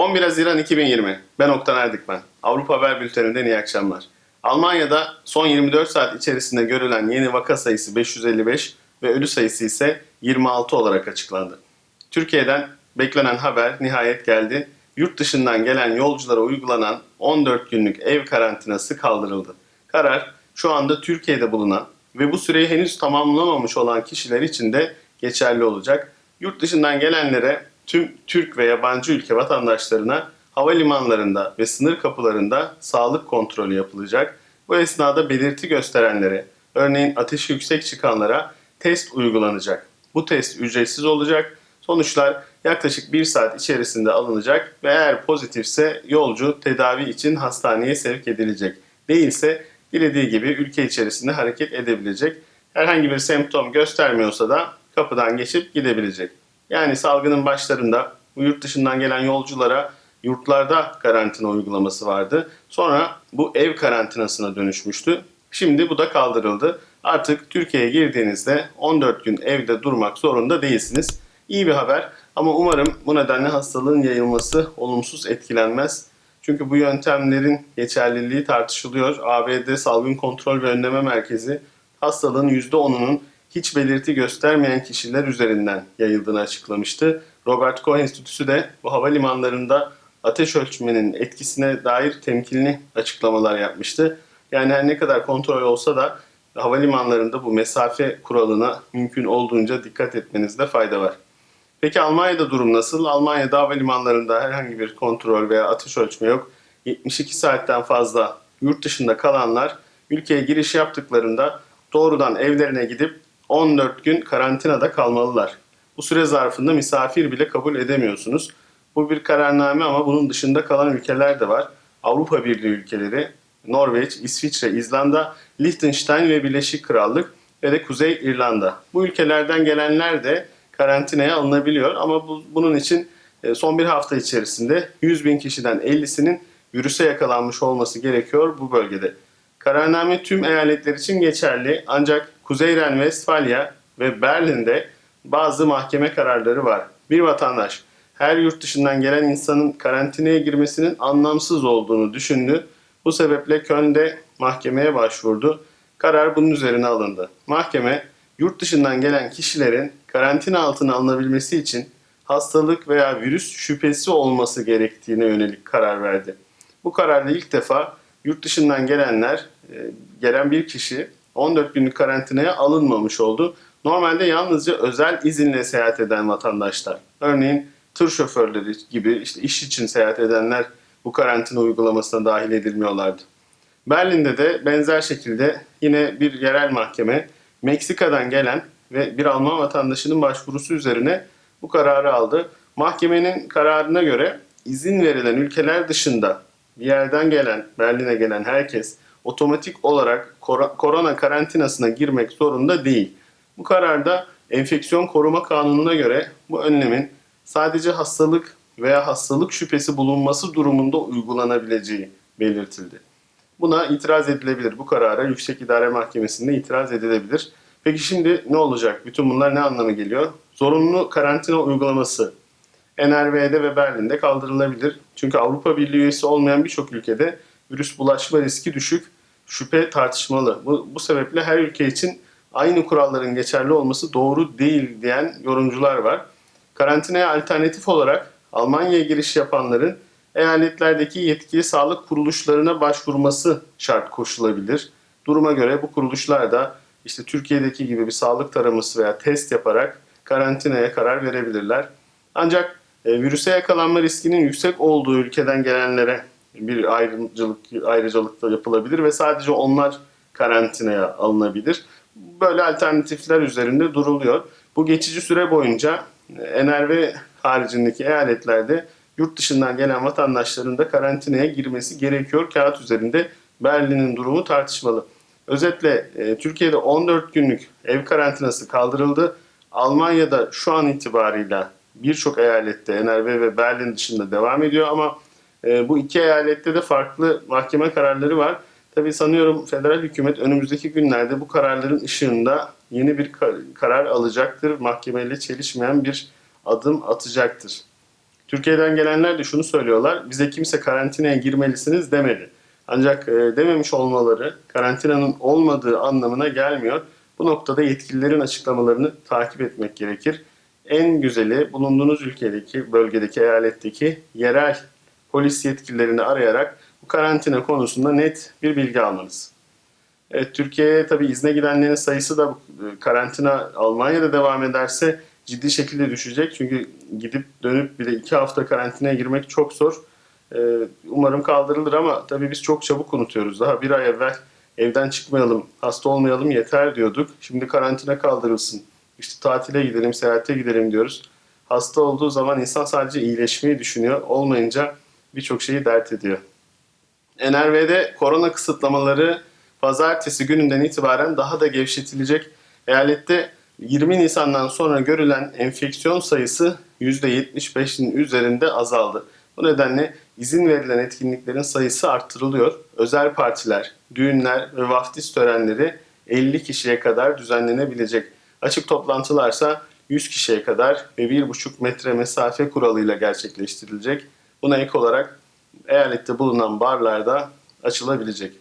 11 Haziran 2020. Ben Oktan Erdikmen. Avrupa Haber Bülteni'nden iyi akşamlar. Almanya'da son 24 saat içerisinde görülen yeni vaka sayısı 555 ve ölü sayısı ise 26 olarak açıklandı. Türkiye'den beklenen haber nihayet geldi. Yurt dışından gelen yolculara uygulanan 14 günlük ev karantinası kaldırıldı. Karar şu anda Türkiye'de bulunan ve bu süreyi henüz tamamlamamış olan kişiler için de geçerli olacak. Yurt dışından gelenlere tüm Türk ve yabancı ülke vatandaşlarına havalimanlarında ve sınır kapılarında sağlık kontrolü yapılacak. Bu esnada belirti gösterenlere, örneğin ateşi yüksek çıkanlara test uygulanacak. Bu test ücretsiz olacak. Sonuçlar yaklaşık bir saat içerisinde alınacak ve eğer pozitifse yolcu tedavi için hastaneye sevk edilecek. Değilse dilediği gibi ülke içerisinde hareket edebilecek. Herhangi bir semptom göstermiyorsa da kapıdan geçip gidebilecek. Yani salgının başlarında yurt dışından gelen yolculara yurtlarda karantina uygulaması vardı. Sonra bu ev karantinasına dönüşmüştü. Şimdi bu da kaldırıldı. Artık Türkiye'ye girdiğinizde 14 gün evde durmak zorunda değilsiniz. İyi bir haber ama umarım bu nedenle hastalığın yayılması olumsuz etkilenmez. Çünkü bu yöntemlerin geçerliliği tartışılıyor. ABD Salgın Kontrol ve Önleme Merkezi hastalığın %10'unun hiç belirti göstermeyen kişiler üzerinden yayıldığını açıklamıştı. Robert Koch Enstitüsü de bu havalimanlarında ateş ölçmenin etkisine dair temkinli açıklamalar yapmıştı. Yani her ne kadar kontrol olsa da havalimanlarında bu mesafe kuralına mümkün olduğunca dikkat etmenizde fayda var. Peki Almanya'da durum nasıl? Almanya'da havalimanlarında herhangi bir kontrol veya ateş ölçme yok. 72 saatten fazla yurt dışında kalanlar ülkeye giriş yaptıklarında doğrudan evlerine gidip 14 gün karantinada kalmalılar. Bu süre zarfında misafir bile kabul edemiyorsunuz. Bu bir kararname ama bunun dışında kalan ülkeler de var. Avrupa Birliği ülkeleri, Norveç, İsviçre, İzlanda, Liechtenstein ve Birleşik Krallık ve de Kuzey İrlanda. Bu ülkelerden gelenler de karantinaya alınabiliyor ama bu, bunun için e, son bir hafta içerisinde 100 bin kişiden 50'sinin virüse yakalanmış olması gerekiyor bu bölgede. Kararname tüm eyaletler için geçerli ancak Kuzey Ren-Vestfalya ve Berlin'de bazı mahkeme kararları var. Bir vatandaş her yurt dışından gelen insanın karantinaya girmesinin anlamsız olduğunu düşündü. Bu sebeple Köln'de mahkemeye başvurdu. Karar bunun üzerine alındı. Mahkeme yurt dışından gelen kişilerin karantina altına alınabilmesi için hastalık veya virüs şüphesi olması gerektiğine yönelik karar verdi. Bu kararla ilk defa yurt dışından gelenler, e, gelen bir kişi 14 günlük karantinaya alınmamış oldu. Normalde yalnızca özel izinle seyahat eden vatandaşlar, örneğin tır şoförleri gibi işte iş için seyahat edenler bu karantina uygulamasına dahil edilmiyorlardı. Berlin'de de benzer şekilde yine bir yerel mahkeme Meksika'dan gelen ve bir Alman vatandaşının başvurusu üzerine bu kararı aldı. Mahkemenin kararına göre izin verilen ülkeler dışında bir yerden gelen, Berlin'e gelen herkes otomatik olarak kor- korona karantinasına girmek zorunda değil. Bu kararda enfeksiyon koruma kanununa göre bu önlemin sadece hastalık veya hastalık şüphesi bulunması durumunda uygulanabileceği belirtildi. Buna itiraz edilebilir. Bu karara Yüksek İdare Mahkemesi'nde itiraz edilebilir. Peki şimdi ne olacak? Bütün bunlar ne anlama geliyor? Zorunlu karantina uygulaması NRV'de ve Berlin'de kaldırılabilir. Çünkü Avrupa Birliği üyesi olmayan birçok ülkede virüs bulaşma riski düşük, şüphe tartışmalı. Bu, bu sebeple her ülke için aynı kuralların geçerli olması doğru değil diyen yorumcular var. Karantinaya alternatif olarak Almanya'ya giriş yapanların eyaletlerdeki yetkili sağlık kuruluşlarına başvurması şart koşulabilir. Duruma göre bu kuruluşlar da işte Türkiye'deki gibi bir sağlık taraması veya test yaparak karantinaya karar verebilirler. Ancak e, virüse yakalanma riskinin yüksek olduğu ülkeden gelenlere bir ayrımcılık ayrıcalık da yapılabilir ve sadece onlar karantinaya alınabilir. Böyle alternatifler üzerinde duruluyor. Bu geçici süre boyunca e, NRV haricindeki eyaletlerde yurt dışından gelen vatandaşların da karantinaya girmesi gerekiyor. Kağıt üzerinde Berlin'in durumu tartışmalı. Özetle e, Türkiye'de 14 günlük ev karantinası kaldırıldı. Almanya'da şu an itibarıyla birçok eyalette NRV ve Berlin dışında devam ediyor ama e, bu iki eyalette de farklı mahkeme kararları var. Tabii sanıyorum federal hükümet önümüzdeki günlerde bu kararların ışığında yeni bir karar alacaktır. Mahkemeyle çelişmeyen bir adım atacaktır. Türkiye'den gelenler de şunu söylüyorlar. Bize kimse karantinaya girmelisiniz demedi. Ancak e, dememiş olmaları karantinanın olmadığı anlamına gelmiyor. Bu noktada yetkililerin açıklamalarını takip etmek gerekir. En güzeli bulunduğunuz ülkedeki, bölgedeki, eyaletteki yerel polis yetkililerini arayarak bu karantina konusunda net bir bilgi almanız. Evet, Türkiye'ye tabii izne gidenlerin sayısı da e, karantina Almanya'da devam ederse ciddi şekilde düşecek. Çünkü gidip dönüp bir de iki hafta karantinaya girmek çok zor. Ee, Umarım kaldırılır ama tabii biz çok çabuk unutuyoruz. Daha bir ay evvel evden çıkmayalım, hasta olmayalım yeter diyorduk. Şimdi karantina kaldırılsın. İşte tatile gidelim, seyahate gidelim diyoruz. Hasta olduğu zaman insan sadece iyileşmeyi düşünüyor. Olmayınca birçok şeyi dert ediyor. NRV'de korona kısıtlamaları pazartesi gününden itibaren daha da gevşetilecek. Eyalette 20 Nisan'dan sonra görülen enfeksiyon sayısı %75'in üzerinde azaldı. Bu nedenle izin verilen etkinliklerin sayısı arttırılıyor. Özel partiler, düğünler ve vaftiz törenleri 50 kişiye kadar düzenlenebilecek. Açık toplantılarsa 100 kişiye kadar ve 1,5 metre mesafe kuralıyla gerçekleştirilecek. Buna ek olarak eyalette bulunan barlarda açılabilecek.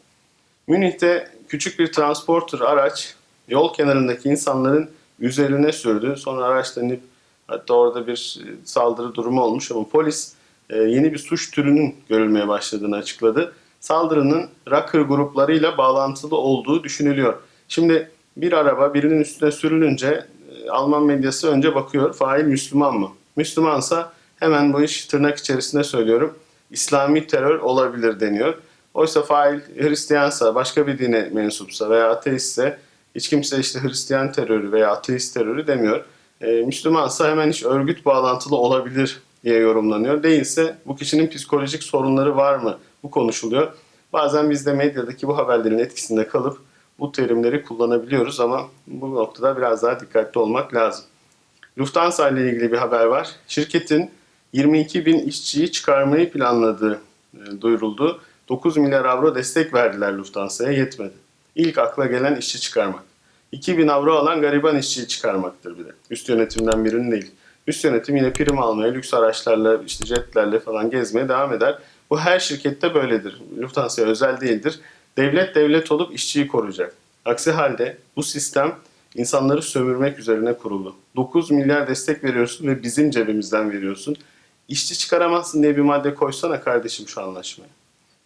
Münih'te küçük bir transporter araç yol kenarındaki insanların üzerine sürdü. Sonra araçlanıp hatta orada bir e, saldırı durumu olmuş ama polis e, yeni bir suç türünün görülmeye başladığını açıkladı. Saldırının rocker gruplarıyla bağlantılı olduğu düşünülüyor. Şimdi bir araba birinin üstüne sürülünce e, Alman medyası önce bakıyor fail Müslüman mı? Müslümansa hemen bu iş tırnak içerisinde söylüyorum İslami terör olabilir deniyor. Oysa fail Hristiyansa, başka bir dine mensupsa veya ateistse hiç kimse işte Hristiyan terörü veya ateist terörü demiyor. Ee, Müslümansa hemen hiç örgüt bağlantılı olabilir diye yorumlanıyor. Değilse bu kişinin psikolojik sorunları var mı? Bu konuşuluyor. Bazen biz de medyadaki bu haberlerin etkisinde kalıp bu terimleri kullanabiliyoruz ama bu noktada biraz daha dikkatli olmak lazım. Lufthansa ile ilgili bir haber var. Şirketin 22 bin işçiyi çıkarmayı planladığı e, duyuruldu. 9 milyar avro destek verdiler Lufthansa'ya yetmedi. İlk akla gelen işçi çıkarmak. 2000 avro alan gariban işçiyi çıkarmaktır bir de. Üst yönetimden birinin değil. Üst yönetim yine prim almaya, lüks araçlarla, işte jetlerle falan gezmeye devam eder. Bu her şirkette böyledir. Lufthansa'ya özel değildir. Devlet devlet olup işçiyi koruyacak. Aksi halde bu sistem insanları sömürmek üzerine kuruldu. 9 milyar destek veriyorsun ve bizim cebimizden veriyorsun. İşçi çıkaramazsın diye bir madde koysana kardeşim şu anlaşmaya.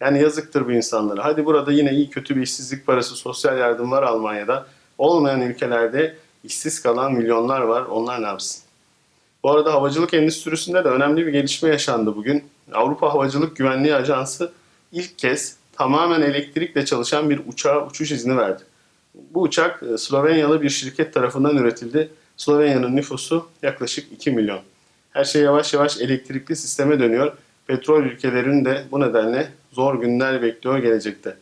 Yani yazıktır bu insanlara. Hadi burada yine iyi kötü bir işsizlik parası, sosyal yardım var Almanya'da. Olmayan ülkelerde işsiz kalan milyonlar var. Onlar ne yapsın? Bu arada havacılık endüstrisinde de önemli bir gelişme yaşandı bugün. Avrupa Havacılık Güvenliği Ajansı ilk kez tamamen elektrikle çalışan bir uçağa uçuş izni verdi. Bu uçak e, Slovenyalı bir şirket tarafından üretildi. Slovenya'nın nüfusu yaklaşık 2 milyon. Her şey yavaş yavaş elektrikli sisteme dönüyor. Petrol ülkelerinin de bu nedenle zor günler bekliyor gelecekte.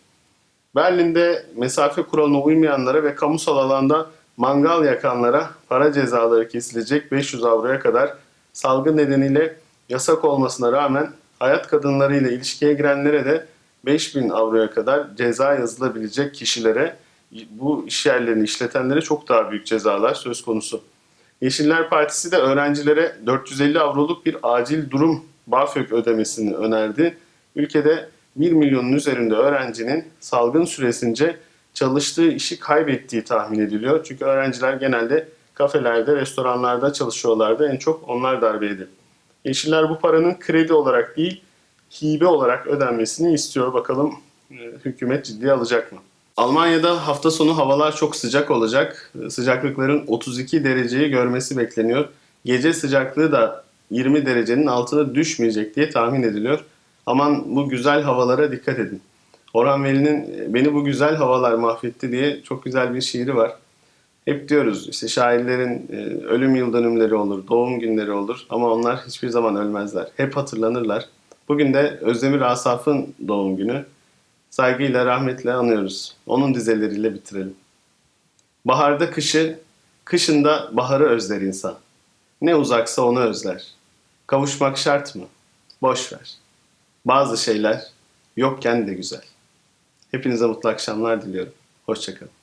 Berlin'de mesafe kuralına uymayanlara ve kamusal alanda mangal yakanlara para cezaları kesilecek 500 avroya kadar salgın nedeniyle yasak olmasına rağmen hayat kadınlarıyla ilişkiye girenlere de 5000 avroya kadar ceza yazılabilecek kişilere bu iş yerlerini işletenlere çok daha büyük cezalar söz konusu. Yeşiller Partisi de öğrencilere 450 avroluk bir acil durum BAföG ödemesini önerdi. Ülkede 1 milyonun üzerinde öğrencinin salgın süresince çalıştığı işi kaybettiği tahmin ediliyor. Çünkü öğrenciler genelde kafelerde, restoranlarda çalışıyorlardı. En çok onlar darbe yedi. Yeşiller bu paranın kredi olarak değil, hibe olarak ödenmesini istiyor. Bakalım e, hükümet ciddiye alacak mı? Almanya'da hafta sonu havalar çok sıcak olacak. Sıcaklıkların 32 dereceyi görmesi bekleniyor. Gece sıcaklığı da 20 derecenin altına düşmeyecek diye tahmin ediliyor. Aman bu güzel havalara dikkat edin. Orhan Veli'nin Beni bu güzel havalar mahvetti diye çok güzel bir şiiri var. Hep diyoruz işte şairlerin e, ölüm yıl dönümleri olur, doğum günleri olur ama onlar hiçbir zaman ölmezler. Hep hatırlanırlar. Bugün de Özdemir Asaf'ın doğum günü. Saygıyla, rahmetle anıyoruz. Onun dizeleriyle bitirelim. Baharda kışı, kışında baharı özler insan. Ne uzaksa onu özler. Kavuşmak şart mı? Boş ver. Bazı şeyler yokken de güzel. Hepinize mutlu akşamlar diliyorum. Hoşçakalın.